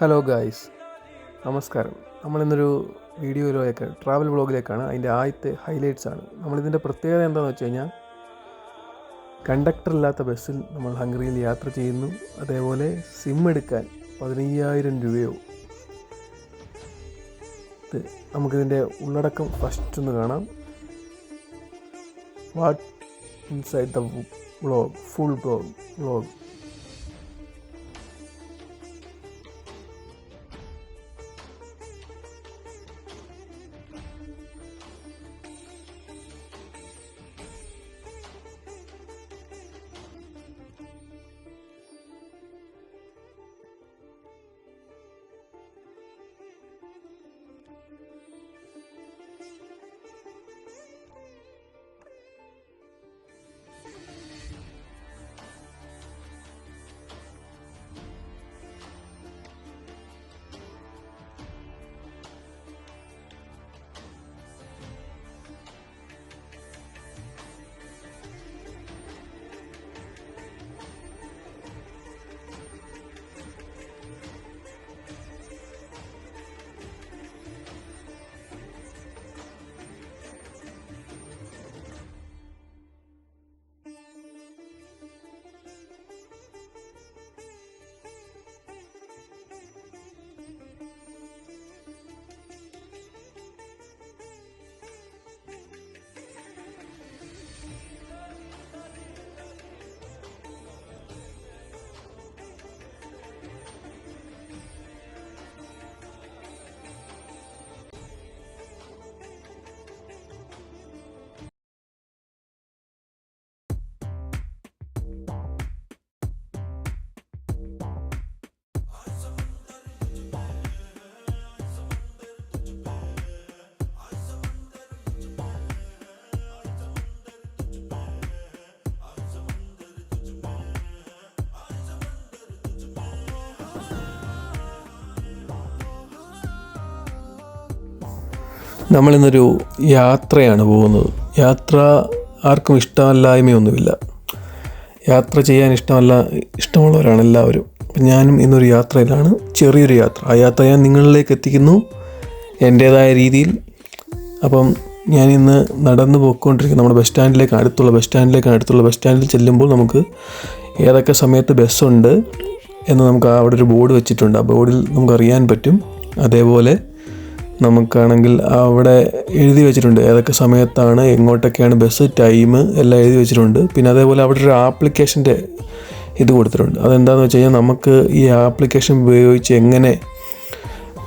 Hello guys നമസ്കാരം. നമ്മളിന്നൊരു വീഡിയോയിലേക്ക് travel വ്ളോഗിലേക്കാണ് അതിന്റെ ആദ്യത്തെ ഹൈലൈറ്റ്സ് ആണ്. നമ്മളിതിന്റെ പ്രത്യേകത എന്താണെന്ന് വെച്ച് കഴിഞ്ഞാൽ കണ്ടക്ടർ ഇല്ലാത്ത ബസ്സിൽ നമ്മൾ ഹംഗറിയിൽ യാത്ര ചെയ്യുന്നു. അതേപോലെ സിം എടുക്കാൻ പതിനയ്യായിരം രൂപയോ. ഇത് നമുക്കിതിന്റെ ഉള്ളടക്കം ഫസ്റ്റ് ഒന്ന് കാണാം. What inside the vlog full blog vlog നമ്മളിന്നൊരു യാത്രയാണ് പോകുന്നത്. യാത്ര ആർക്കും ഇഷ്ടമല്ലായ്മയൊന്നുമില്ല. യാത്ര ചെയ്യാൻ ഇഷ്ടമല്ല ഇഷ്ടമുള്ളവരാണ് എല്ലാവരും. അപ്പം ഞാനും ഇന്നൊരു യാത്രയിലാണ് ചെറിയൊരു യാത്ര. ആ യാത്ര ഞാൻ നിങ്ങളിലേക്ക് എത്തിക്കുന്നു എന്റേതായ രീതിയിൽ. അപ്പം ഞാൻ ഇന്ന് നടന്നു പോയിക്കൊണ്ടിരിക്കുന്ന നമ്മുടെ ബസ് സ്റ്റാൻഡിലേക്ക് അടുത്തുള്ള ബസ് സ്റ്റാൻഡിലേക്ക് അടുത്തുള്ള ബസ് സ്റ്റാൻഡിൽ ചെല്ലുമ്പോൾ നമുക്ക് ഏതൊക്കെ സമയത്ത് ബസ്സുണ്ട് എന്ന് നമുക്ക് അവിടെ ഒരു ബോർഡ് വെച്ചിട്ടുണ്ട്. ആ ബോർഡിൽ നമുക്ക് അറിയാൻ പറ്റും. അതേപോലെ നമുക്കാണെങ്കിൽ അവിടെ എഴുതി വെച്ചിട്ടുണ്ട്. ഏതൊക്കെ സമയത്താണ് എങ്ങോട്ടൊക്കെയാണ് ബസ് ടൈം എല്ലാം എഴുതി വെച്ചിട്ടുണ്ട്. പിന്നെ അതേപോലെ അവിടെ ഒരു ആപ്ലിക്കേഷന്റെ ഇത് കൊടുത്തിട്ടുണ്ട്. അതെന്താണെന്ന് വെച്ച് കഴിഞ്ഞാൽ നമുക്ക് ഈ ആപ്ലിക്കേഷൻ ഉപയോഗിച്ച് എങ്ങനെ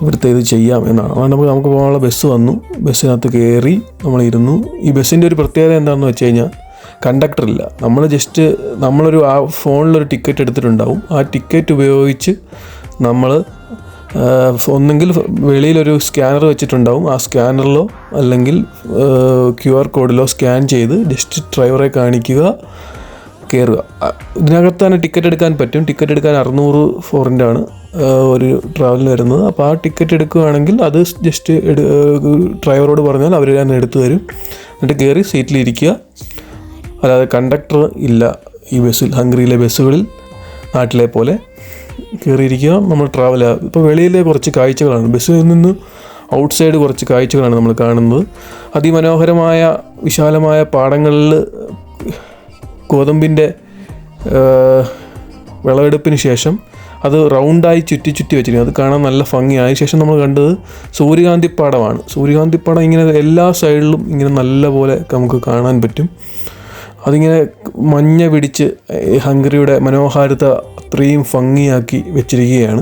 ഇവിടുത്തെ ഇത് ചെയ്യാം എന്നാണ്. അതുകൊണ്ട് നമുക്ക് നമുക്ക് പോകാനുള്ള ബസ് വന്നു. ബസ്സിനകത്ത് കയറി നമ്മളിരുന്നു ഈ ബസ്സിന്റെ ഒരു പ്രത്യേകത എന്താണെന്ന് വെച്ച് കഴിഞ്ഞാൽ കണ്ടക്ടർ ഇല്ല. നമ്മൾ ജസ്റ്റ് നമ്മളൊരു ആ ഫോണിലൊരു ടിക്കറ്റ് എടുത്തിട്ടുണ്ടാവും. ആ ടിക്കറ്റ് ഉപയോഗിച്ച് നമ്മൾ ഒന്നെങ്കിൽ വെളിയിലൊരു സ്കാനർ വെച്ചിട്ടുണ്ടാവും. ആ സ്കാനറിലോ അല്ലെങ്കിൽ ക്യു ആർ കോഡിലോ സ്കാൻ ചെയ്ത് ജസ്റ്റ് ഡ്രൈവറെ കാണിക്കുക കയറുക ഇതിനകത്ത് തന്നെ ടിക്കറ്റ് എടുക്കാൻ പറ്റും. ടിക്കറ്റ് എടുക്കാൻ അറുന്നൂറ് ഫോറിന്റെ ആണ് ഒരു ട്രാവലിന് വരുന്നത്. അപ്പോൾ ആ ടിക്കറ്റ് എടുക്കുകയാണെങ്കിൽ അത് ജസ്റ്റ് ഡ്രൈവറോട് പറഞ്ഞാൽ അവർ തന്നെ എടുത്തു തരും. എന്നിട്ട് കയറി സീറ്റിലിരിക്കുക. അല്ലാതെ കണ്ടക്ടർ ഇല്ല ഈ ബസ്സിൽ ഹംഗറിയിലെ ബസ്സുകളിൽ നാട്ടിലെ പോലെ. കയറിയിരിക്കുക നമ്മൾ ട്രാവൽ ഇപ്പോൾ വെളിയിലെ കുറച്ച് കാഴ്ചകളാണ്. ബസ്സിൽ നിന്ന് ഔട്ട് സൈഡ് കുറച്ച് കാഴ്ചകളാണ് നമ്മൾ കാണുന്നത്. അതിമനോഹരമായ വിശാലമായ പാടങ്ങളിൽ ഗോതമ്പിന്റെ വിളവെടുപ്പിന് ശേഷം അത് റൗണ്ടായി ചുറ്റി ചുറ്റി വെച്ചിരിക്കും അത് കാണാൻ നല്ല ഭംഗിയായ ശേഷം നമ്മൾ കണ്ടത് സൂര്യകാന്തിപ്പാടമാണ്. സൂര്യകാന്തിപ്പാടം ഇങ്ങനെ എല്ലാ സൈഡിലും ഇങ്ങനെ നല്ല പോലെ നമുക്ക് കാണാൻ പറ്റും. അതിങ്ങനെ മഞ്ഞ പിടിച്ച് ഹംഗറിയുടെ മനോഹാരിത അത്രയും ഭംഗിയാക്കി വെച്ചിരിക്കുകയാണ്.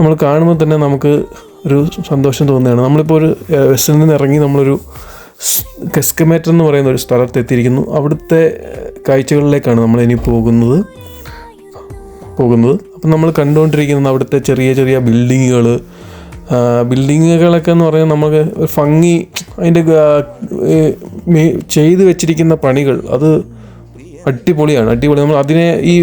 നമ്മൾ കാണുമ്പോൾ തന്നെ നമുക്ക് ഒരു സന്തോഷം തോന്നുകയാണ്. നമ്മളിപ്പോൾ ഒരു വെസ്റ്റിൽ നിന്ന് ഇറങ്ങി നമ്മളൊരു കെസ്കമേറ്റർ എന്ന് പറയുന്ന ഒരു സ്ഥലത്ത് എത്തിയിരിക്കുന്നു. അവിടുത്തെ കാഴ്ചകളിലേക്കാണ് നമ്മൾ ഇനി പോകുന്നത്. പോകുന്നത്. അപ്പം നമ്മൾ കണ്ടുകൊണ്ടിരിക്കുന്നത് അവിടുത്തെ ചെറിയ ചെറിയ ബിൽഡിങ്ങുകൾ ബിൽഡിങ്ങുകളൊക്കെ എന്ന് പറഞ്ഞാൽ നമുക്ക് ഭംഗി അതിന്റെ ചെയ്ത് വെച്ചിരിക്കുന്ന പണികൾ അത് അടിപൊളിയാണ് അടിപൊളി. നമ്മൾ അതിനെ ഈ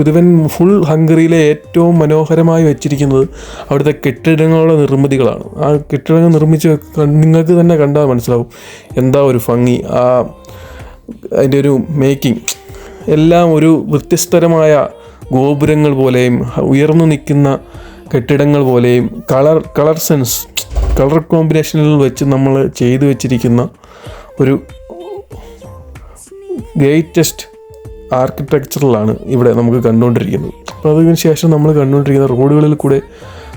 ഉദവൻ ഫുൾ ഹംഗറിയിലെ ഏറ്റവും മനോഹരമായി വെച്ചിരിക്കുന്നത് അവിടുത്തെ കെട്ടിടങ്ങളുടെ നിർമ്മിതികളാണ്. ആ കെട്ടിടങ്ങൾ നിർമ്മിച്ച് നിങ്ങൾക്ക് തന്നെ കണ്ടാൽ മനസ്സിലാവും എന്താ ഒരു ഭംഗി ആ അതിന്റെ ഒരു മേക്കിംഗ്. എല്ലാം ഒരു വ്യത്യസ്തരമായ ഗോപുരങ്ങൾ പോലെയും ഉയർന്നു നിൽക്കുന്ന കെട്ടിടങ്ങൾ പോലെയും കളർ കളർ സെൻസ് കളർ കോമ്പിനേഷനിൽ വെച്ച് നമ്മൾ ചെയ്തു വെച്ചിരിക്കുന്ന ഒരു ഗ്രേറ്റസ്റ്റ് ആർക്കിടെക്ചറിലാണ് ഇവിടെ നമുക്ക് കണ്ടുകൊണ്ടിരിക്കുന്നത്. അപ്പോൾ അതിന് ശേഷം നമ്മൾ കണ്ടുകൊണ്ടിരിക്കുന്ന റോഡുകളിൽ കൂടെ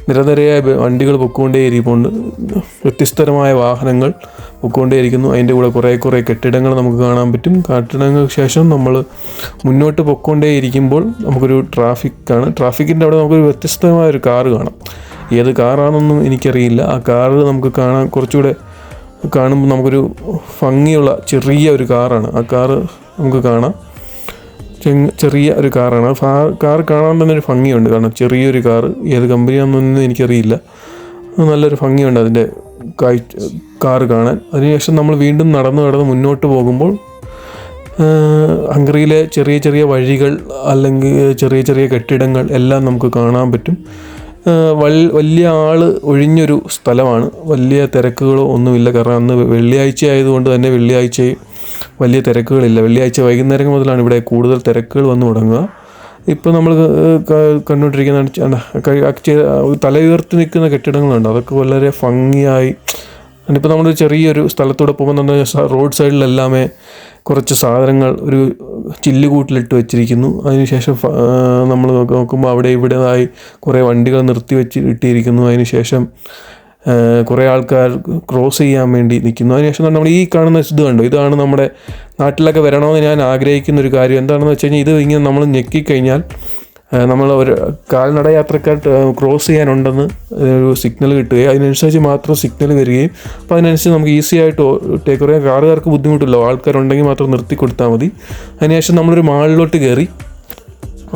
നിരനിരയായ വണ്ടികൾ പൊക്കോണ്ടേയിരിക്കുന്നുണ്ട് വ്യത്യസ്തരമായ വാഹനങ്ങൾ പൊക്കോണ്ടേയിരിക്കുന്നു അതിന്റെ കൂടെ കുറേ കുറേ കെട്ടിടങ്ങൾ നമുക്ക് കാണാൻ പറ്റും. കെട്ടിടങ്ങൾക്ക് ശേഷം നമ്മൾ മുന്നോട്ട് പൊക്കോണ്ടേയിരിക്കുമ്പോൾ നമുക്കൊരു ട്രാഫിക് ട്രാഫിക്കാണ്. ട്രാഫിക്കിന്റെ അവിടെ നമുക്കൊരു വ്യത്യസ്തമായ ഒരു കാറ് കാണാം. ഏത് കാറാണെന്നൊന്നും എനിക്കറിയില്ല. ആ കാറ് നമുക്ക് കാണാൻ കുറച്ചുകൂടെ കാണുമ്പോൾ നമുക്കൊരു ഭംഗിയുള്ള ചെറിയ ഒരു കാറാണ്. ആ കാറ് നമുക്ക് കാണാം. ചെറിയ ഒരു കാറാണ്. ആ കാർ കാണാൻ തന്നെ ഒരു ഭംഗിയുണ്ട്. കാരണം ചെറിയൊരു കാർ ഏത് കമ്പനിയാണെന്നൊന്നും എനിക്കറിയില്ല. നല്ലൊരു ഭംഗിയുണ്ട് അതിന്റെ കാർ കാണാൻ. അതിനുശേഷം നമ്മൾ വീണ്ടും നടന്ന് നടന്ന് മുന്നോട്ട് പോകുമ്പോൾ ഹംഗറിയിലെ ചെറിയ ചെറിയ വഴികൾ അല്ലെങ്കിൽ ചെറിയ ചെറിയ കെട്ടിടങ്ങൾ എല്ലാം നമുക്ക് കാണാൻ പറ്റും. വലിയ ആൾ ഒഴിഞ്ഞൊരു സ്ഥലമാണ്. വലിയ തിരക്കുകളോ ഒന്നുമില്ല. കാരണം അന്ന് വെള്ളിയാഴ്ച ആയതുകൊണ്ട് തന്നെ വെള്ളിയാഴ്ച വലിയ തിരക്കുകളില്ല. വെള്ളിയാഴ്ച വൈകുന്നേരം മുതലാണ് ഇവിടെ കൂടുതൽ തിരക്കുകൾ വന്നു തുടങ്ങുക. ഇപ്പോൾ നമ്മൾ കണ്ടുകൊണ്ടിരിക്കുന്ന തല ഉയർത്തി നിൽക്കുന്ന കെട്ടിടങ്ങളുണ്ട്. അതൊക്കെ വളരെ ഭംഗിയായി ഇപ്പോൾ നമ്മൾ ചെറിയൊരു സ്ഥലത്തൂടെ പോകുമ്പോൾ തന്നെ റോഡ് സൈഡിലെല്ലാമേ കുറച്ച് സാധനങ്ങൾ ഒരു ചില്ലുകൂട്ടിലിട്ട് വെച്ചിരിക്കുന്നു. അതിനുശേഷം നമ്മൾ നോക്കുമ്പോൾ അവിടെ ഇവിടെതായി കുറേ വണ്ടികൾ നിർത്തി വെച്ച് ഇട്ടിരിക്കുന്നു. അതിനുശേഷം കുറേ ആൾക്കാർ ക്രോസ് ചെയ്യാൻ വേണ്ടി നിൽക്കുന്നു. അതിനുശേഷം നമ്മൾ ഈ കാണുന്ന ഇത് കണ്ടോ? ഇതാണ് നമ്മുടെ നാട്ടിലൊക്കെ വരണമെന്ന് ഞാൻ ആഗ്രഹിക്കുന്ന ഒരു കാര്യം. എന്താണെന്ന് വെച്ച് കഴിഞ്ഞാൽ ഇത് ഇങ്ങനെ നമ്മൾ ഞെക്കിക്കഴിഞ്ഞാൽ നമ്മൾ ഒരു കാൽനട യാത്രക്കാർ ക്രോസ് ചെയ്യാനുണ്ടെന്ന് ഒരു സിഗ്നൽ കിട്ടുകയും അതിനനുസരിച്ച് മാത്രം സിഗ്നൽ വരികയും അപ്പോൾ അതിനനുസരിച്ച് നമുക്ക് ഈസി ആയിട്ട് ടേക്ക് കുറേ കാറുകാർക്ക് ബുദ്ധിമുട്ടില്ല ആൾക്കാരുണ്ടെങ്കിൽ മാത്രം നിർത്തി കൊടുത്താൽ മതി. അതിനുശേഷം നമ്മളൊരു മാളിലോട്ട് കയറി.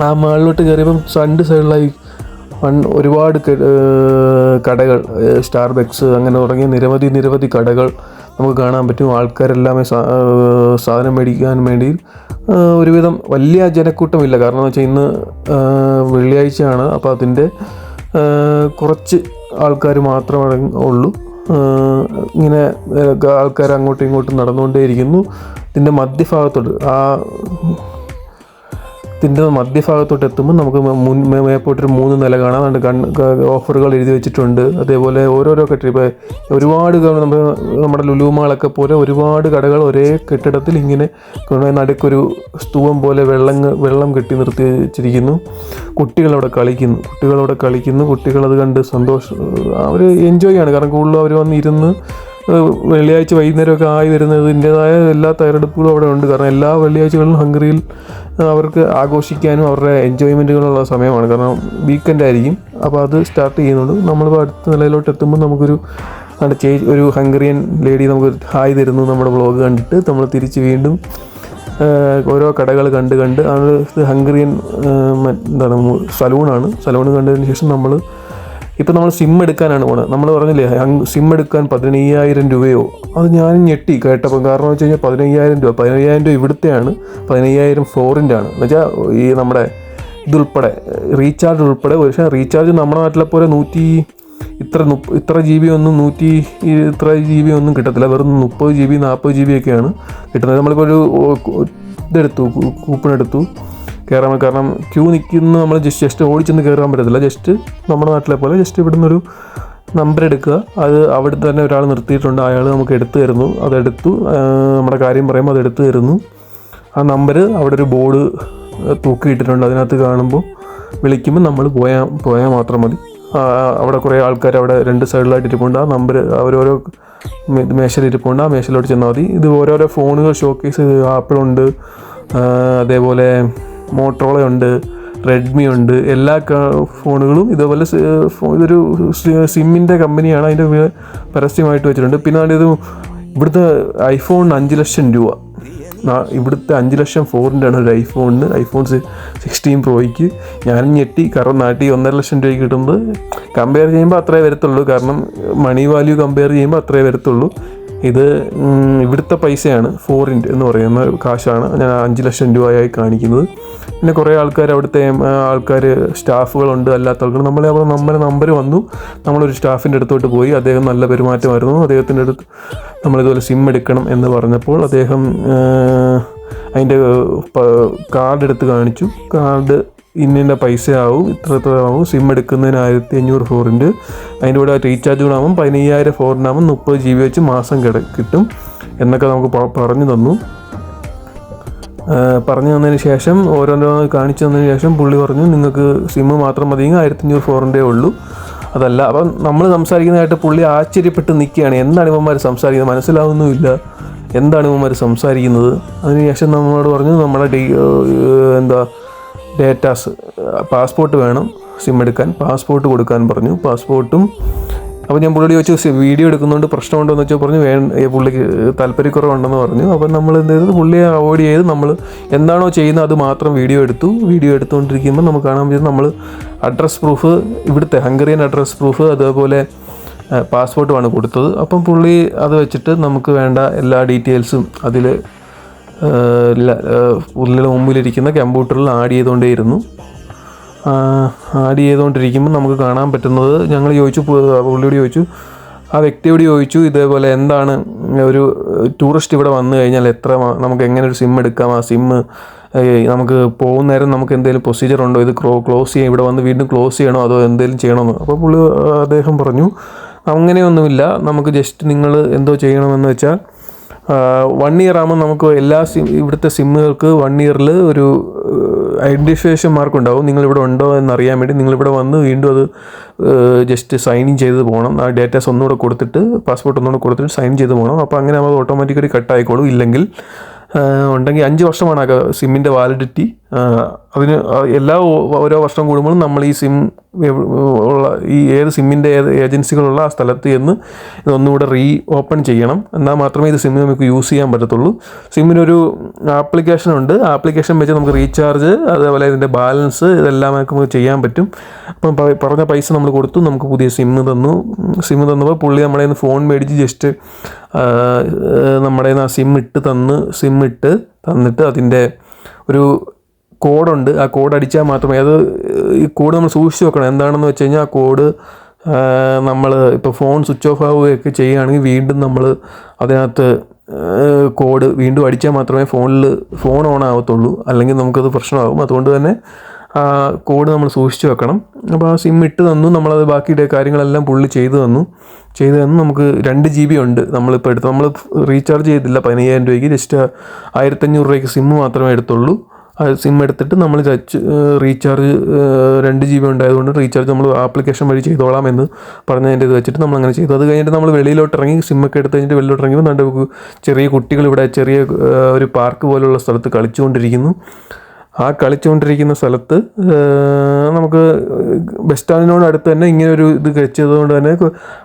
ആ മാളിലോട്ട് കയറിയപ്പം രണ്ട് സൈഡിലായി വൺ ഒരുപാട് കടകൾ സ്റ്റാർബക്സ് അങ്ങനെ തുടങ്ങിയ നിരവധി നിരവധി കടകൾ നമുക്ക് കാണാൻ പറ്റും. ആൾക്കാരെല്ലാം സാധനം മേടിക്കാൻ വേണ്ടി ഒരുവിധം വലിയ ജനക്കൂട്ടമില്ല. കാരണം എന്ന് വെച്ചാൽ ഇന്ന് വെള്ളിയാഴ്ചയാണ്. അപ്പോൾ അതിന്റെ കുറച്ച് ആൾക്കാർ മാത്രമേ ഉള്ളൂ. ഇങ്ങനെ ആൾക്കാർ അങ്ങോട്ടും ഇങ്ങോട്ടും നടന്നുകൊണ്ടേയിരിക്കുന്നു. ഇതിന്റെ മധ്യഭാഗത്തോട്ട് ആ ഇതിന്റെ മധ്യഭാഗത്തോട്ട് എത്തുമ്പോൾ നമുക്ക് മുൻ മേപ്പോട്ടൊരു മൂന്ന് നില കാണാം. അതുകൊണ്ട് കണ് ഓഫറുകൾ എഴുതി വെച്ചിട്ടുണ്ട്. അതേപോലെ ഓരോരോ കെട്ടിടം ഇപ്പോൾ ഒരുപാട് നമ്മൾ നമ്മുടെ ലുലുമാളൊക്കെ പോലെ ഒരുപാട് കടകൾ ഒരേ കെട്ടിടത്തിൽ ഇങ്ങനെ നടുക്കൊരു സ്തൂവം പോലെ വെള്ളം വെള്ളം കെട്ടി നിർത്തി വെച്ചിരിക്കുന്നു. കുട്ടികളവിടെ കളിക്കുന്നു. കുട്ടികളവിടെ കളിക്കുന്നു. കുട്ടികളത് കണ്ട് സന്തോഷം അവർ എൻജോയ് ആണ്. കാരണം കൂടുതലും അവർ വന്നിരുന്ന് വെള്ളിയാഴ്ച വൈകുന്നേരമൊക്കെ ആയി വരുന്നതിന്റെതായ എല്ലാ തയ്യാറെടുപ്പുകളും അവിടെ ഉണ്ട്. കാരണം എല്ലാ വെള്ളിയാഴ്ചകളിലും ഹംഗറിയിൽ അവർക്ക് ആഘോഷിക്കാനും അവരുടെ എൻജോയ്മെന്റുകളുള്ള സമയമാണ്. കാരണം വീക്കെൻഡ് ആയിരിക്കും. അപ്പോൾ അത് സ്റ്റാർട്ട് ചെയ്യുന്നുണ്ട് നമ്മളിപ്പോൾ അടുത്ത നിലയിലോട്ട് എത്തുമ്പോൾ നമുക്കൊരു അവിടെ ചേ ഒരു ഹംഗറിയൻ ലേഡി നമുക്ക് ഹായ് തരുന്നു നമ്മുടെ ബ്ലോഗ് കണ്ടിട്ട്. നമ്മൾ തിരിച്ച് വീണ്ടും ഓരോ കടകൾ കണ്ട് കണ്ട് അത് ഹംഗറിയൻ എന്താണ് സലൂണാണ് സലൂൺ കണ്ടതിന് ശേഷം നമ്മൾ ഇപ്പം നമ്മൾ സിം എടുക്കാനാണ് പോണത്. നമ്മൾ പറഞ്ഞില്ലേ സിം എടുക്കാൻ പതിനയ്യായിരം രൂപയോ? അത് ഞാൻ ഞെട്ടി കേട്ടപ്പോൾ കാരണം വെച്ച് കഴിഞ്ഞാൽ പതിനയ്യായിരം രൂപ പതിനയ്യായിരം രൂപ ഇവിടുത്തെയാണ് പതിനയ്യായിരം ഫ്ലോറിന്റെ ആണ് എന്നുവെച്ചാൽ ഈ നമ്മുടെ ഇതുൾപ്പെടെ റീചാർജ് ഉൾപ്പെടെ പക്ഷേ റീചാർജ് നമ്മുടെ നാട്ടിലെ പോലെ നൂറ്റി ഇത്ര മുപ്പ ഇത്ര ജി ബി ഒന്നും നൂറ്റി ഇത്ര ജി ബി ഒന്നും കിട്ടത്തില്ല. വെറും മുപ്പത് ജി ബി നാൽപ്പത് ജി ബി ഒക്കെയാണ് കിട്ടുന്നത്. നമ്മളിപ്പോൾ ഒരു ഇതെടുത്തു കൂപ്പൺ എടുത്തു. കയറാൻ കാരണം ക്യൂ നിൽക്കുന്ന നമ്മൾ ജസ്റ്റ് ജസ്റ്റ് ഓടിച്ചെന്ന് കയറാൻ പറ്റത്തില്ല. ജസ്റ്റ് നമ്മുടെ നാട്ടിലെ പോലെ ജസ്റ്റ് ഇവിടുന്ന് ഒരു നമ്പർ എടുക്കുക. അത് അവിടെ തന്നെ ഒരാൾ നിർത്തിയിട്ടുണ്ട്. അയാൾ നമുക്ക് എടുത്തു തരുന്നു. അതെടുത്തു നമ്മുടെ കാര്യം പറയുമ്പോൾ അതെടുത്തു തരുന്നു. ആ നമ്പർ അവിടെ ഒരു ബോർഡ് തൂക്കിയിട്ടിട്ടുണ്ട് അതിനകത്ത് കാണുമ്പോൾ വിളിക്കുമ്പോൾ നമ്മൾ പോയാൽ പോയാൽ മാത്രം മതി. അവിടെ കുറേ ആൾക്കാർ അവിടെ രണ്ട് സൈഡിലായിട്ട് ഇരിപ്പുണ്ട്. ആ നമ്പർ അവരോരോ മേശയിൽ ഇരിപ്പുണ്ട്. ആ മേശയിലോട്ട് ചെന്നാൽ മതി. ഇത് ഓരോരോ ഫോണുകൾ ഷോക്കേസ് ആപ്പിളുണ്ട്. അതേപോലെ മോട്ടറോള ഉണ്ട് റെഡ്മി ഉണ്ട് എല്ലാ ഫോണുകളും ഇതേപോലെ ഇതൊരു സിമ്മിന്റെ കമ്പനിയാണ് അതിന്റെ പരസ്യമായിട്ട് വെച്ചിട്ടുണ്ട്. പിന്നെ ഇത് ഇവിടുത്തെ ഐഫോൺ അഞ്ച് ലക്ഷം രൂപ. ഇവിടുത്തെ അഞ്ച് ലക്ഷം ഫോറിന്റെ ആണ് ഒരു ഐഫോണിന് ഐഫോൺ സിക്സ്റ്റീൻ പ്രോയ്ക്ക് ഞാൻ ഞെട്ടി കാരണം നാട്ടിൽ ഒന്നര ലക്ഷം രൂപയ്ക്ക് കിട്ടുമ്പോൾ കമ്പയർ ചെയ്യുമ്പോൾ അത്രേ വരത്തുള്ളൂ. കാരണം മണി വാല്യൂ കമ്പയർ ചെയ്യുമ്പോൾ അത്രേ വരത്തുള്ളൂ. ഇത് ഇവിടുത്തെ പൈസയാണ്. ഫോറിൻ എന്ന് പറയുന്ന കാശാണ് ഞാൻ അഞ്ച് ലക്ഷം രൂപയായി കാണിക്കുന്നത്. പിന്നെ കുറേ ആൾക്കാർ അവിടുത്തെ ആൾക്കാർ സ്റ്റാഫുകളുണ്ട് അല്ലാത്ത ആൾക്കാർ നമ്മളെ അവിടെ നമ്മുടെ നമ്പർ വന്നു. നമ്മളൊരു സ്റ്റാഫിന്റെ അടുത്തോട്ട് പോയി. അദ്ദേഹം നല്ല പെരുമാറ്റമായിരുന്നു. അദ്ദേഹത്തിന്റെ അടുത്ത് നമ്മളിതുപോലെ സിം എടുക്കണം എന്ന് പറഞ്ഞപ്പോൾ അദ്ദേഹം അതിന്റെ കാർഡ് എടുത്ത് കാണിച്ചു. കാർഡ് ഇന്ന പൈസ ആവും ഇത്ര ഇത്ര ആവും സിം എടുക്കുന്നതിന് ആയിരത്തി അഞ്ഞൂറ് ഫോറിന്റെ അതിന്റെ കൂടെ റീചാർജ് കൂടാവും പതിനയ്യായിരം ഫോറിനാവും മുപ്പത് ജി ബി വെച്ച് മാസം കിട കിട്ടും എന്നൊക്കെ നമുക്ക് പറഞ്ഞു തന്നു. പറഞ്ഞു തന്നതിന് ശേഷം ഓരോന്നോ കാണിച്ചു തന്നതിന് ശേഷം പുള്ളി പറഞ്ഞു നിങ്ങൾക്ക് സിമ്മ് മാത്രം മതിയെങ്കിൽ ആയിരത്തഞ്ഞൂറ് ഫോറിന്റെ ഉള്ളൂ. അതല്ല അപ്പം നമ്മൾ സംസാരിക്കുന്നതായിട്ട് പുള്ളി ആശ്ചര്യപ്പെട്ട് നിൽക്കുകയാണ്. എന്താണ് ഇവന്മാർ സംസാരിക്കുന്നത്? മനസ്സിലാവുന്നുമില്ല. എന്താണ് ഇവന്മാർ സംസാരിക്കുന്നത്? അതിനുശേഷം നമ്മളോട് പറഞ്ഞു നമ്മുടെ എന്താ ഡേറ്റാസ് പാസ്പോർട്ട് വേണം സിം എടുക്കാൻ. പാസ്പോർട്ട് കൊടുക്കാൻ പറഞ്ഞു. പാസ്പോർട്ടും അപ്പോൾ ഞാൻ പുള്ളി ചോദിച്ചു വീഡിയോ എടുക്കുന്നതുകൊണ്ട് പ്രശ്നമുണ്ടോ എന്ന് വെച്ചാൽ പറഞ്ഞു വേ പുള്ളിക്ക് താല്പര്യക്കുറവുണ്ടെന്ന് പറഞ്ഞു. അപ്പം നമ്മൾ എന്ത് ചെയ്തത് പുള്ളിയെ അവോയ്ഡ് ചെയ്ത് നമ്മൾ എന്താണോ ചെയ്യുന്നത് അത് മാത്രം വീഡിയോ എടുത്തു. വീഡിയോ എടുത്തുകൊണ്ടിരിക്കുമ്പോൾ നമുക്ക് കാണാൻ പറ്റും നമ്മൾ അഡ്രസ് പ്രൂഫ് ഇവിടുത്തെ ഹംഗറിയൻ അഡ്രസ് പ്രൂഫ് അതേപോലെ പാസ്പോർട്ടുമാണ് കൊടുത്തത്. അപ്പം പുള്ളി അത് വെച്ചിട്ട് നമുക്ക് വേണ്ട എല്ലാ ഡീറ്റെയിൽസും അതിൽ പുള്ളിയുടെ മുമ്പിലിരിക്കുന്ന കമ്പ്യൂട്ടറിൽ ആഡ് ചെയ്തുകൊണ്ടേയിരുന്നു. ആഡ് ചെയ്തുകൊണ്ടിരിക്കുമ്പോൾ നമുക്ക് കാണാൻ പറ്റുന്നത് ഞങ്ങൾ ചോദിച്ചു പുള്ളിയോട് ചോദിച്ചു ആ വ്യക്തിയോട് ചോദിച്ചു ഇതേപോലെ എന്താണ് ഒരു ടൂറിസ്റ്റ് ഇവിടെ വന്നു കഴിഞ്ഞാൽ എത്ര നമുക്ക് എങ്ങനെ ഒരു സിം എടുക്കാം? ആ സിം നമുക്ക് പോകുന്ന നേരം നമുക്ക് എന്തെങ്കിലും പ്രൊസീജിയർ ഉണ്ടോ? ഇത് ക്ലോ ക്ലോസ് ചെയ്യാം ഇവിടെ വന്ന് വീണ്ടും ക്ലോസ് ചെയ്യണോ? അതോ എന്തെങ്കിലും ചെയ്യണമെന്ന് അപ്പോൾ പുള്ളി അദ്ദേഹം പറഞ്ഞു അങ്ങനെയൊന്നുമില്ല. നമുക്ക് ജസ്റ്റ് നിങ്ങൾ എന്തോ ചെയ്യണമെന്ന് വെച്ചാൽ വൺ ഇയർ ആകുമ്പോൾ നമുക്ക് എല്ലാ സിം ഇവിടുത്തെ സിമ്മുകൾക്ക് വൺ ഇയറിൽ ഒരു ഐഡന്റിഫിക്കേഷൻ മാർക്ക് ഉണ്ടാവും. നിങ്ങളിവിടെ ഉണ്ടോ എന്ന് അറിയാൻ വേണ്ടി നിങ്ങളിവിടെ വന്ന് വീണ്ടും അത് ജസ്റ്റ് സൈൻ ഇൻ ചെയ്ത് പോകണം. ആ ഡേറ്റാസ് ഒന്നുകൂടെ കൊടുത്തിട്ട് പാസ്പോർട്ട് ഒന്നുകൂടെ കൊടുത്തിട്ട് സൈൻ ചെയ്ത് പോകണം. അപ്പോൾ അങ്ങനെ നമ്മൾ ഓട്ടോമാറ്റിക്കലി കട്ടായിക്കോളും ഇല്ലെങ്കിൽ ഉണ്ടെങ്കിൽ അഞ്ച് വർഷമാണ് സിമ്മിന്റെ വാലിഡിറ്റി അതിന് എല്ലാ ഓരോ വർഷം കൂടുമ്പോഴും നമ്മൾ ഈ സിം ഉള്ള ഈ ഏത് സിമ്മിന്റെ ഏത് ഏജൻസികളുള്ള ആ സ്ഥലത്ത് ചെന്ന് ഇതൊന്നുകൂടെ റീ ഓപ്പൺ ചെയ്യണം. എന്നാൽ മാത്രമേ ഇത് സിം നമുക്ക് യൂസ് ചെയ്യാൻ പറ്റത്തുള്ളൂ. സിമ്മിനൊരു ആപ്ലിക്കേഷൻ ഉണ്ട്. ആപ്ലിക്കേഷൻ വെച്ച് നമുക്ക് റീചാർജ് അതേപോലെ ഇതിന്റെ ബാലൻസ് ഇതെല്ലാം നമുക്ക് ചെയ്യാൻ പറ്റും. അപ്പം പറഞ്ഞ പൈസ നമ്മൾ കൊടുത്തു നമുക്ക് പുതിയ സിം തന്നു. സിം തന്നപ്പോൾ പുള്ളി നമ്മുടെ ഫോൺ മേടിച്ച് ജസ്റ്റ് നമ്മുടെ ആ സിം ഇട്ട് തന്ന് സിം ഇട്ട് തന്നിട്ട് അതിന്റെ ഒരു കോഡുണ്ട്. ആ കോഡ് അടിച്ചാൽ മാത്രമേ അത് ഈ കോഡ് നമ്മൾ സൂക്ഷിച്ച് വെക്കണം. എന്താണെന്ന് വെച്ച് കഴിഞ്ഞാൽ ആ കോഡ് നമ്മൾ ഇപ്പോൾ ഫോൺ സ്വിച്ച് ഓഫ് ആവുകയൊക്കെ ചെയ്യുകയാണെങ്കിൽ വീണ്ടും നമ്മൾ അതിനകത്ത് കോഡ് വീണ്ടും അടിച്ചാൽ മാത്രമേ ഫോണിൽ ഫോൺ ഓൺ ആവത്തുള്ളൂ. അല്ലെങ്കിൽ നമുക്കത് പ്രശ്നമാകും. അതുകൊണ്ട് തന്നെ ആ കോഡ് നമ്മൾ സൂക്ഷിച്ച് വെക്കണം. അപ്പോൾ ആ സിം ഇട്ട് തന്നു. നമ്മളത് ബാക്കിയുടെ കാര്യങ്ങളെല്ലാം പുള്ളി ചെയ്തു തന്നു. ചെയ്തു തന്നു. നമുക്ക് രണ്ട് ജി ബി ഉണ്ട്. നമ്മളിപ്പോൾ എടുത്തു നമ്മൾ റീചാർജ് ചെയ്തില്ല പതിനയ്യായിരം രൂപയ്ക്ക്. ജസ്റ്റ് ആയിരത്തഞ്ഞൂറ് രൂപയ്ക്ക് സിം മാത്രമേ എടുത്തുള്ളൂ. സിം എടുത്തിട്ട് നമ്മൾ റീചാർജ് രണ്ട് ജി ബി ഉണ്ടായതുകൊണ്ട് റീചാർജ് നമ്മൾ ആപ്ലിക്കേഷൻ വഴി ചെയ്തോളാം എന്ന് പറഞ്ഞതിന്റെ ഇത് വെച്ചിട്ട് നമ്മൾ അങ്ങനെ ചെയ്തു. അത് കഴിഞ്ഞിട്ട് നമ്മൾ വെളിയിലോട്ട് ഇറങ്ങി സിമ്മൊക്കെ എടുത്ത് കഴിഞ്ഞിട്ട് വെളിയിലോട്ട് ഇറങ്ങിയപ്പോൾ നല്ല ചെറിയ കുട്ടികൾ ഇവിടെ ചെറിയ ഒരു പാർക്ക് പോലുള്ള സ്ഥലത്ത് കളിച്ചുകൊണ്ടിരിക്കുന്നു. ആ കളിച്ചുകൊണ്ടിരിക്കുന്ന സ്ഥലത്ത് നമുക്ക് ബസ് സ്റ്റാൻഡിനോട് അടുത്ത് തന്നെ ഇങ്ങനെ ഒരു ഇത് വെച്ചതുകൊണ്ട് തന്നെ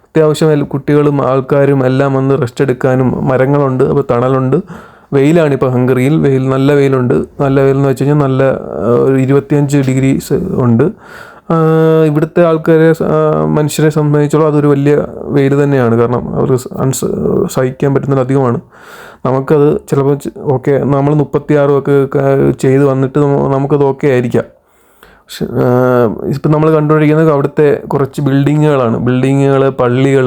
അത്യാവശ്യം കുട്ടികളും ആൾക്കാരും എല്ലാം വന്ന് റെസ്റ്റ് എടുക്കാനും മരങ്ങളുണ്ട് അപ്പോൾ തണലുണ്ട്. വെയിലാണ് ഇപ്പോൾ ഹംഗറിയിൽ. വെയിൽ നല്ല വെയിലുണ്ട്. നല്ല വെയിൽ എന്ന് വെച്ച് കഴിഞ്ഞാൽ നല്ല ഒരു ഇരുപത്തിയഞ്ച് ഡിഗ്രി ഉണ്ട്. ഇവിടുത്തെ ആൾക്കാരെ മനുഷ്യരെ സംബന്ധിച്ചോളം അതൊരു വലിയ വെയിൽ തന്നെയാണ്. കാരണം അവർ അൺസ് സഹിക്കാൻ പറ്റുന്നത് അധികമാണ്. നമുക്കത് ചിലപ്പോൾ ഓക്കെ നമ്മൾ മുപ്പത്തി ഒക്കെ ചെയ്ത് വന്നിട്ട് നമുക്കത് ഓക്കെ ആയിരിക്കാം. പക്ഷെ ഇപ്പം നമ്മൾ കണ്ടുകൊണ്ടിരിക്കുന്നത് അവിടുത്തെ കുറച്ച് ബിൽഡിങ്ങുകളാണ്. ബിൽഡിങ്ങുകൾ പള്ളികൾ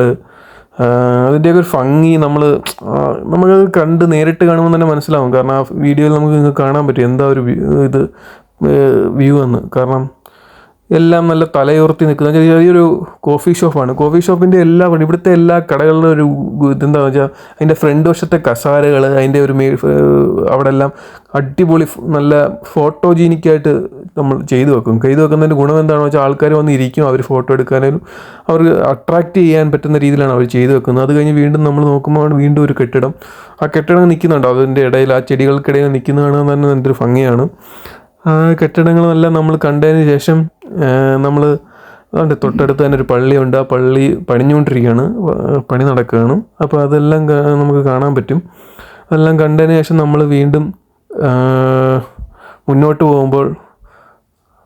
അതിന്റെയൊക്കെ ഒരു ഭംഗി നമ്മൾ നമുക്കത് കണ്ട് നേരിട്ട് കാണുമ്പോൾ തന്നെ മനസ്സിലാവും. കാരണം ആ വീഡിയോയിൽ നമുക്ക് കാണാൻ പറ്റും. എന്താ ഒരു ഇത് വ്യൂ എന്ന്. കാരണം എല്ലാം നല്ല തലയുർത്തി നിൽക്കുന്ന ചെറിയൊരു കോഫി ഷോപ്പാണ് കോഫി ഷോപ്പിന്റെ എല്ലാ ഇവിടുത്തെ എല്ലാ കടകളിലും ഒരു ഇതെന്താണെന്ന് വെച്ചാൽ അതിന്റെ ഫ്രണ്ട് വശത്തെ കസാരകൾ അതിന്റെ ഒരു മേ അവിടെ എല്ലാം അടിപൊളി നല്ല ഫോട്ടോജീനിക്കായിട്ട് നമ്മൾ ചെയ്തു വെക്കും. ചെയ്തു വെക്കുന്നതിന്റെ ഗുണം എന്താണെന്ന് വെച്ചാൽ ആൾക്കാർ വന്ന് ഇരിക്കും അവർ ഫോട്ടോ എടുക്കാനും അവർക്ക് അട്രാക്റ്റ് ചെയ്യാൻ പറ്റുന്ന രീതിയിലാണ് അവർ ചെയ്തു വെക്കുന്നത്. അത് കഴിഞ്ഞ് വീണ്ടും നമ്മൾ നോക്കുമ്പോൾ വീണ്ടും ഒരു കെട്ടിടം. ആ കെട്ടിടം നിൽക്കുന്നുണ്ട്. അതിന്റെ ഇടയിൽ ആ ചെടികൾക്കിടയിൽ നിൽക്കുന്നതാണ് തന്നെ നല്ലൊരു ഭംഗിയാണ്. ആ കെട്ടിടങ്ങളെല്ലാം നമ്മൾ കണ്ടതിന് ശേഷം നമ്മൾ അതുകൊണ്ട് തൊട്ടടുത്ത് തന്നെ ഒരു പള്ളിയുണ്ട്. ആ പള്ളി പണിഞ്ഞുകൊണ്ടിരിക്കുകയാണ്. പണി നടക്കുകയാണ്. അപ്പോൾ അതെല്ലാം നമുക്ക് കാണാൻ പറ്റും. അതെല്ലാം കണ്ടതിന് ശേഷം നമ്മൾ വീണ്ടും മുന്നോട്ട് പോകുമ്പോൾ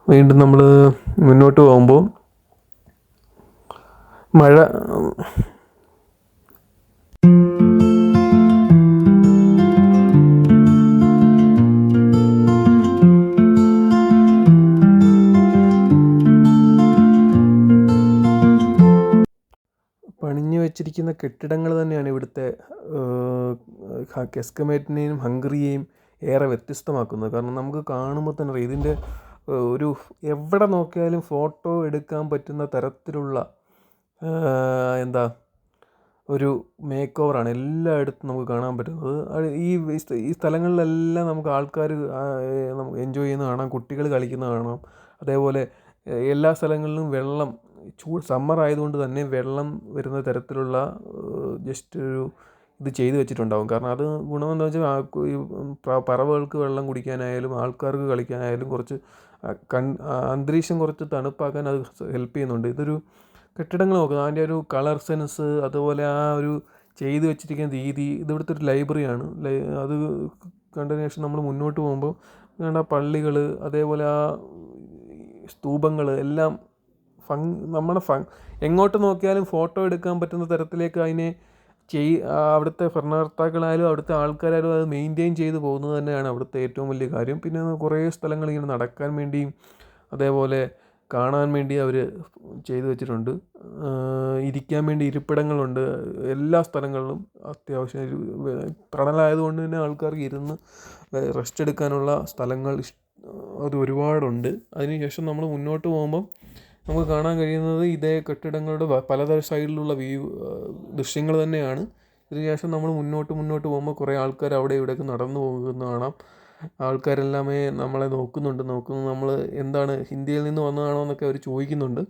വീണ്ടും നമ്മൾ മുന്നോട്ട് പോകുമ്പോൾ മഴ പണിഞ്ഞു കെട്ടിടങ്ങൾ തന്നെയാണ് ഇവിടുത്തെ കെസ്കമേറ്റിനെയും ഹംഗറിയെയും ഏറെ വ്യത്യസ്തമാക്കുന്നത്. കാരണം നമുക്ക് കാണുമ്പോൾ തന്നെ അറിയാം ഇതിന്റെ ഒരു എവിടെ നോക്കിയാലും ഫോട്ടോ എടുക്കാൻ പറ്റുന്ന തരത്തിലുള്ള എന്താ ഒരു മേക്ക് ഓവറാണ് എല്ലായിടത്തും നമുക്ക് കാണാൻ പറ്റുന്നത്. ഈ ഈ സ്ഥലങ്ങളിലെല്ലാം നമുക്ക് ആൾക്കാർ എൻജോയ് ചെയ്യുന്ന കാണാം കുട്ടികൾ കളിക്കുന്ന കാണാം. അതേപോലെ എല്ലാ സ്ഥലങ്ങളിലും വെള്ളം ചൂട് സമ്മർ ആയതുകൊണ്ട് തന്നെ വെള്ളം വരുന്ന തരത്തിലുള്ള ജസ്റ്റ് ഒരു ഇത് ചെയ്തു വെച്ചിട്ടുണ്ടാകും കാരണം അത് ഗുണമെന്താ വെച്ചാൽ ഈ പറവകൾക്ക് വെള്ളം കുടിക്കാനായാലും ആൾക്കാർക്ക് കളിക്കാനായാലും കുറച്ച് കൺ അന്തരീക്ഷം കുറച്ച് തണുപ്പാക്കാൻ അത് ഹെൽപ്പ് ചെയ്യുന്നുണ്ട്. ഇതൊരു കെട്ടിടങ്ങൾ നോക്കുക അതിന്റെ ഒരു കളർ സെൻസ് അതുപോലെ ആ ഒരു ചെയ്തു വെച്ചിരിക്കുന്ന രീതി ഇതിവിടുത്തെ ഒരു ലൈബ്രറിയാണ് അത് കണ്ടതിന് ശേഷം നമ്മൾ മുന്നോട്ട് പോകുമ്പോൾ വേണ്ട പള്ളികൾ അതേപോലെ ആ സ്തൂപങ്ങൾ എല്ലാം ഫങ് നമ്മുടെ ഫങ് എങ്ങോട്ട് നോക്കിയാലും ഫോട്ടോ എടുക്കാൻ പറ്റുന്ന തരത്തിലേക്ക് അതിനെ ചെയ് അവിടുത്തെ ഭരണകർത്താക്കളായാലും അവിടുത്തെ ആൾക്കാരായാലും അത് മെയിന്റെയിൻ ചെയ്തു പോകുന്നത് തന്നെയാണ് അവിടുത്തെ ഏറ്റവും വലിയ കാര്യം. പിന്നെ കുറേ സ്ഥലങ്ങൾ ഇങ്ങനെ നടക്കാൻ വേണ്ടിയും അതേപോലെ കാണാൻ വേണ്ടി അവർ ചെയ്തു വെച്ചിട്ടുണ്ട്. ഇരിക്കാൻ വേണ്ടി ഇരിപ്പിടങ്ങളുണ്ട്. എല്ലാ സ്ഥലങ്ങളിലും അത്യാവശ്യം തണലായതുകൊണ്ട് തന്നെ ആൾക്കാർക്ക് ഇരുന്ന് റെസ്റ്റ് എടുക്കാനുള്ള സ്ഥലങ്ങൾ അത് ഒരുപാടുണ്ട്. അതിനുശേഷം നമ്മൾ മുന്നോട്ട് പോകുമ്പം നമുക്ക് കാണാൻ കഴിയുന്നത് ഇതേ കെട്ടിടങ്ങളുടെ പലതര സൈഡിലുള്ള വ്യൂ ദൃശ്യങ്ങൾ തന്നെയാണ്. ഇതിനുശേഷം നമ്മൾ മുന്നോട്ട് മുന്നോട്ട് പോകുമ്പോൾ കുറേ ആൾക്കാർ അവിടെ ഇവിടെയൊക്കെ നടന്നു പോകുന്നു കാണാം. ആൾക്കാരെല്ലാമേ നമ്മളെ നോക്കുന്നുണ്ട്. നോക്കുന്നത് നമ്മൾ എന്താണ് ഹിന്ദിയിൽ നിന്ന് വന്നതാണോ എന്നൊക്കെ അവർ ചോദിക്കുന്നുണ്ട്.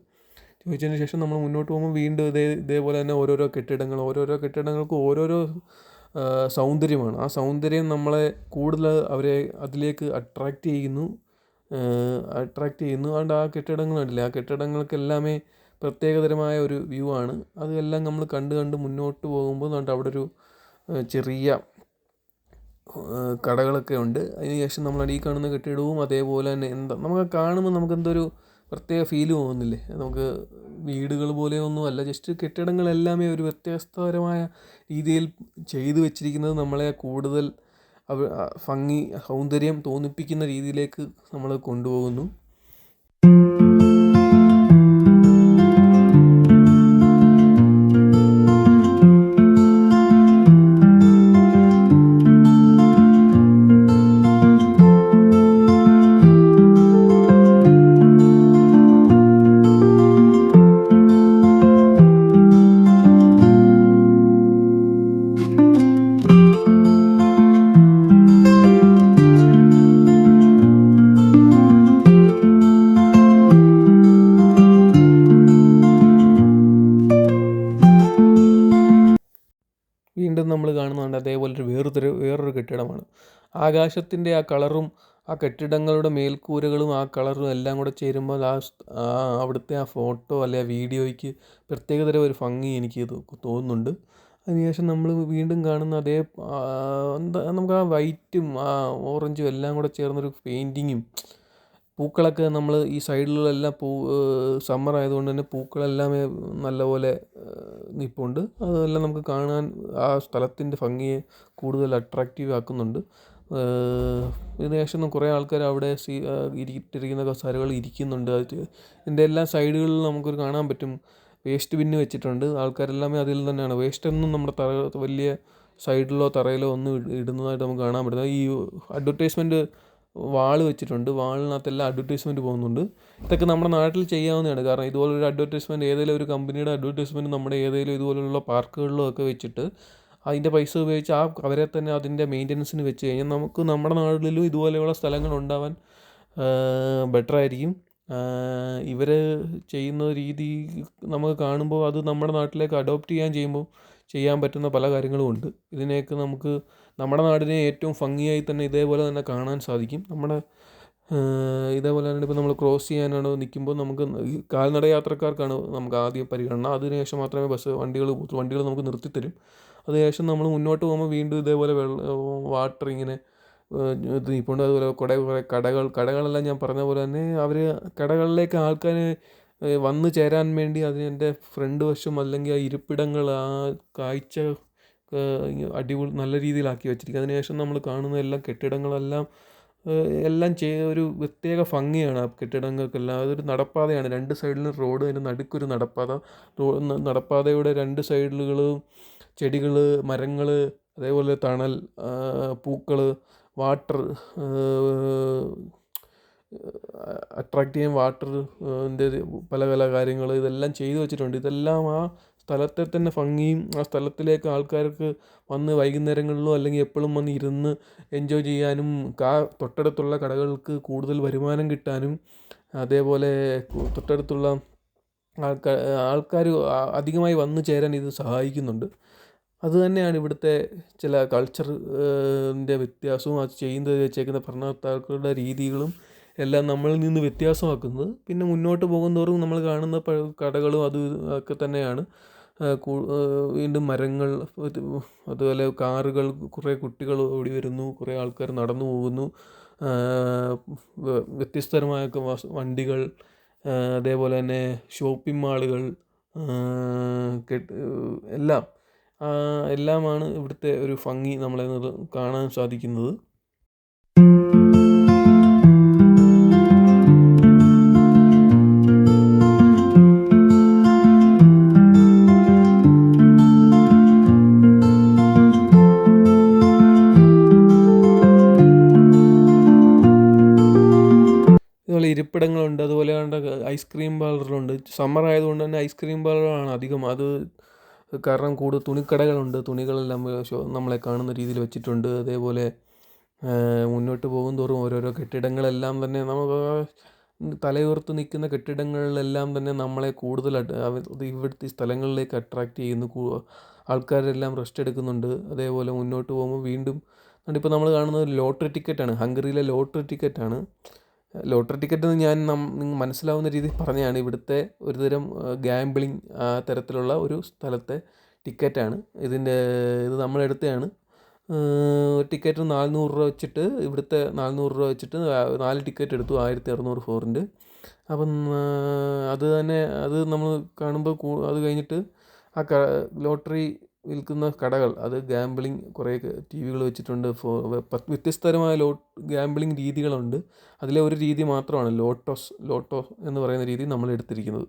ചോദിച്ചതിന് ശേഷം നമ്മൾ മുന്നോട്ട് പോകുമ്പോൾ വീണ്ടും ഇതേ ഇതേപോലെ തന്നെ ഓരോരോ കെട്ടിടങ്ങൾ ഓരോരോ കെട്ടിടങ്ങൾക്ക് ഓരോരോ സൗന്ദര്യമാണ്. ആ സൗന്ദര്യം നമ്മളെ കൂടുതൽ അവരെ അതിലേക്ക് അട്രാക്റ്റ് ചെയ്യുന്നു. അട്രാക്റ്റ് ചെയ്യുന്നു. അതുകൊണ്ട് ആ കെട്ടിടങ്ങൾ ആ കെട്ടിടങ്ങൾക്കെല്ലാമേ പ്രത്യേകതരമായ ഒരു വ്യൂ ആണ്. അതെല്ലാം നമ്മൾ കണ്ട് കണ്ട് മുന്നോട്ട് പോകുമ്പോൾ അതുകൊണ്ട് അവിടെ ഒരു ചെറിയ കടകളൊക്കെ ഉണ്ട്. അതിന് ശേഷം നമ്മൾ ഈ കാണുന്ന കെട്ടിടവും അതേപോലെ തന്നെ എന്താ നമുക്ക് കാണുമ്പോൾ നമുക്ക് എന്തൊരു പ്രത്യേക ഫീൽ തോന്നുന്നില്ലേ? നമുക്ക് വീടുകൾ പോലെയൊന്നും അല്ല. ജസ്റ്റ് കെട്ടിടങ്ങളെല്ലാമേ ഒരു വ്യത്യസ്തപരമായ രീതിയിൽ ചെയ്തു വെച്ചിരിക്കുന്നത് നമ്മളെ കൂടുതൽ ഭംഗി സൗന്ദര്യം തോന്നിപ്പിക്കുന്ന രീതിയിലേക്ക് നമ്മൾ കൊണ്ടുപോകുന്നു. ആകാശത്തിന്റെ ആ കളറും ആ കെട്ടിടങ്ങളുടെ മേൽക്കൂരകളും ആ കളറും എല്ലാം കൂടെ ചേരുമ്പോൾ ആ അവിടുത്തെ ആ ഫോട്ടോ അല്ലെ ആ വീഡിയോയ്ക്ക് പ്രത്യേകതരം ഒരു ഭംഗി എനിക്ക് തോന്നുന്നുണ്ട്. അതിനുശേഷം നമ്മൾ വീണ്ടും കാണുന്ന അതേ എന്താ നമുക്ക് ആ വൈറ്റും ആ ഓറഞ്ചും എല്ലാം കൂടെ ചേർന്നൊരു പെയിന്റിങ്ങും പൂക്കളൊക്കെ നമ്മൾ ഈ സൈഡിലെല്ലാം പൂ സമ്മർ ആയതുകൊണ്ട് തന്നെ പൂക്കളെല്ലാം നല്ലപോലെ നിൽപ്പുണ്ട് അതെല്ലാം നമുക്ക് കാണാൻ ആ സ്ഥലത്തിന്റെ ഭംഗിയെ കൂടുതൽ അട്രാക്റ്റീവ് ആക്കുന്നുണ്ട്. ശേഷം കുറേ ആൾക്കാർ അവിടെ സീ ഇരിക്കുന്ന കസേരകൾ ഇരിക്കുന്നുണ്ട്. ഇതിന്റെ എല്ലാ സൈഡുകളിലും നമുക്കൊരു കാണാൻ പറ്റും. വേസ്റ്റ് ബിന്ന് വെച്ചിട്ടുണ്ട്. ആൾക്കാരെല്ലാമേ അതിൽ തന്നെയാണ്. വേസ്റ്റ് ഒന്നും നമ്മുടെ തറ വലിയ സൈഡിലോ തറയിലോ ഒന്നും ഇടുന്നതായിട്ട് നമുക്ക് കാണാൻ പറ്റുന്നത് ഈ അഡ്വർടൈസ്മെന്റ് വാൾ വെച്ചിട്ടുണ്ട്. വാളിനകത്തെല്ലാം അഡ്വർടൈസ്മെന്റ് പോകുന്നുണ്ട്. ഇതൊക്കെ നമ്മുടെ നാട്ടിൽ ചെയ്യാവുന്നതാണ്. കാരണം ഇതുപോലൊരു അഡ്വർടൈസ്മെന്റ് ഏതെങ്കിലും ഒരു കമ്പനിയുടെ അഡ്വർടൈസ്മെന്റ് നമ്മുടെ ഏതെങ്കിലും ഇതുപോലുള്ള പാർക്കുകളിലോ ഒക്കെ വെച്ചിട്ട് അതിന്റെ പൈസ ഉപയോഗിച്ച് ആ അവരെ തന്നെ അതിന്റെ മെയിന്റനൻസിന് വെച്ച് കഴിഞ്ഞാൽ നമുക്ക് നമ്മുടെ നാട്ടിലും ഇതുപോലെയുള്ള സ്ഥലങ്ങൾ ഉണ്ടാവാൻ ബെറ്റർ ആയിരിക്കും. ഇവർ ചെയ്യുന്ന രീതി നമുക്ക് കാണുമ്പോൾ അത് നമ്മുടെ നാട്ടിലേക്ക് അഡോപ്റ്റ് ചെയ്യാൻ ചെയ്യുമ്പോൾ ചെയ്യാൻ പറ്റുന്ന പല കാര്യങ്ങളും ഉണ്ട്. ഇതിനെയൊക്കെ നമുക്ക് നമ്മുടെ നാടിനെ ഏറ്റവും ഭംഗിയായി തന്നെ ഇതേപോലെ തന്നെ കാണാൻ സാധിക്കും. നമ്മുടെ ഇതേപോലെ തന്നെ ഇപ്പോൾ നമ്മൾ ക്രോസ് ചെയ്യാനാണ് നിൽക്കുമ്പോൾ നമുക്ക് കാൽനട യാത്രക്കാർക്കാണ് നമുക്ക് ആദ്യം പരിഗണന. അതിനുശേഷം മാത്രമേ ബസ് വണ്ടികൾ വണ്ടികൾ നമുക്ക് നിർത്തിത്തരും. അതിനുശേഷം നമ്മൾ മുന്നോട്ട് പോകുമ്പോൾ വീണ്ടും ഇതേപോലെ വെള്ളം വാട്ടർ ഇങ്ങനെ ഇത് നിൽപ്പുണ്ട് അതുപോലെ കുറേ കുറേ കടകൾ കടകളെല്ലാം ഞാൻ പറഞ്ഞ പോലെ തന്നെ അവർ കടകളിലേക്ക് ആൾക്കാർ വന്നു ചേരാൻ വേണ്ടി അതിന്റെ ഫ്രണ്ട് വശം അല്ലെങ്കിൽ ആ ഇരിപ്പിടങ്ങൾ ആ കാഴ്ച അടിപൊളി നല്ല രീതിയിലാക്കി വെച്ചിരിക്കുക അതിനുശേഷം നമ്മൾ കാണുന്ന എല്ലാ കെട്ടിടങ്ങളെല്ലാം എല്ലാം ചെയ്ത ഒരു പ്രത്യേക ഭംഗിയാണ് ആ കെട്ടിടങ്ങൾക്കെല്ലാം. അതൊരു നടപ്പാതയാണ്. രണ്ട് സൈഡിലും റോഡ് അതിന്റെ നടുക്കൊരു നടപ്പാത. നടപ്പാതയുടെ രണ്ട് സൈഡിലുകളും ചെടികൾ മരങ്ങൾ അതേപോലെ തണൽ പൂക്കൾ വാട്ടർ അട്രാക്റ്റ് ചെയ്യാൻ വാട്ടർ ന്റെ പല പല കാര്യങ്ങൾ ഇതെല്ലാം ചെയ്തു വെച്ചിട്ടുണ്ട്. ഇതെല്ലാം ആ സ്ഥലത്തെ തന്നെ ഭംഗിയും ആ സ്ഥലത്തിലേക്ക് ആൾക്കാർക്ക് വന്ന് വൈകുന്നേരങ്ങളിലോ അല്ലെങ്കിൽ എപ്പോഴും വന്ന് ഇരുന്ന് എൻജോയ് ചെയ്യാനും കാ തൊട്ടടുത്തുള്ള കടകൾക്ക് കൂടുതൽ വരുമാനം കിട്ടാനും അതേപോലെ തൊട്ടടുത്തുള്ള ആൾക്കാർ ആൾക്കാർ അധികമായി വന്നു ചേരാൻ ഇത് സഹായിക്കുന്നുണ്ട്. അത് തന്നെയാണ് ഇവിടുത്തെ ചില കൾച്ചർ വ്യത്യാസവും അത് ചെയ്യുന്നത് വെച്ചേക്കുന്ന ഭരണകർത്താക്കളുടെ രീതികളും എല്ലാം നമ്മളിൽ നിന്ന് വ്യത്യാസമാക്കുന്നത്. പിന്നെ മുന്നോട്ട് പോകുന്തോറും നമ്മൾ കാണുന്ന കടകളും അതും ഒക്കെ തന്നെയാണ്. വീണ്ടും മരങ്ങൾ അതുപോലെ കാറുകൾ കുറേ കുട്ടികൾ ഓടി വരുന്നു കുറേ ആൾക്കാർ നടന്നു പോകുന്നു. വ്യത്യസ്തരമായ വണ്ടികൾ അതേപോലെ തന്നെ ഷോപ്പിംഗ് മാളുകൾ എല്ലാം എല്ലാമാണ് ഇവിടുത്തെ ഒരു ഭംഗി നമ്മളെ കാണാൻ സാധിക്കുന്നത്. ഇതുപോലെ ഇരിപ്പിടങ്ങളുണ്ട് അതുപോലെ ഐസ്ക്രീം പാർലറുണ്ട്. സമ്മർ ആയതുകൊണ്ട് തന്നെ ഐസ്ക്രീം പാർലറാണ് അധികം. അത് കാരണം കൂടുതൽ തുണിക്കടകളുണ്ട്. തുണികളെല്ലാം നമ്മളെ കാണുന്ന രീതിയിൽ വെച്ചിട്ടുണ്ട്. അതേപോലെ മുന്നോട്ട് പോകും പോകുന്തോറും ഓരോരോ കെട്ടിടങ്ങളെല്ലാം തന്നെ നമുക്ക് തലയുയർത്ത് നിൽക്കുന്ന കെട്ടിടങ്ങളിലെല്ലാം തന്നെ നമ്മളെ കൂടുതൽ ഇവിടുത്തെ സ്ഥലങ്ങളിലേക്ക് അട്രാക്റ്റ് ചെയ്യുന്നു. ആൾക്കാരെല്ലാം റെസ്റ്റ് എടുക്കുന്നുണ്ട്. അതേപോലെ മുന്നോട്ട് പോകുമ്പോൾ വീണ്ടും ഇപ്പോൾ നമ്മൾ കാണുന്നത് ലോട്ടറി ടിക്കറ്റാണ്. ഹംഗറിയിലെ ലോട്ടറി ടിക്കറ്റാണ്. ലോട്ടറി ടിക്കറ്റ് എന്ന് ഞാൻ നിങ്ങൾ മനസ്സിലാവുന്ന രീതിയിൽ പറഞ്ഞതാണ് ഇവിടുത്തെ ഒരുതരം ഗാംബ്ലിങ് ആ തരത്തിലുള്ള ഒരു സ്ഥലത്തെ ടിക്കറ്റാണ്. ഇതിന്റെ ഇത് നമ്മളെടുത്തതാണ് ടിക്കറ്റ് നാനൂറ് രൂപ വെച്ചിട്ട് ഇവിടുത്തെ നാനൂറ് രൂപ വെച്ചിട്ട് നാല് ടിക്കറ്റ് എടുത്തു ആയിരത്തി അറുന്നൂറ് ഫോറിന്റെ. അപ്പം അത് തന്നെ അത് നമ്മൾ കാണുമ്പോൾ അത് കഴിഞ്ഞിട്ട് ആ ലോട്ടറി വിൽക്കുന്ന കടകൾ അത് ഗാംബ്ലിങ് കുറേ ടി വികൾ വെച്ചിട്ടുണ്ട്. വ്യത്യസ്തതരമായ ലോ ഗാംബ്ലിങ് രീതികളുണ്ട്. അതിലെ ഒരു രീതി മാത്രമാണ് ലോട്ടോസ് ലോട്ടോ എന്ന് പറയുന്ന രീതി നമ്മൾ എടുത്തിരിക്കുന്നത്.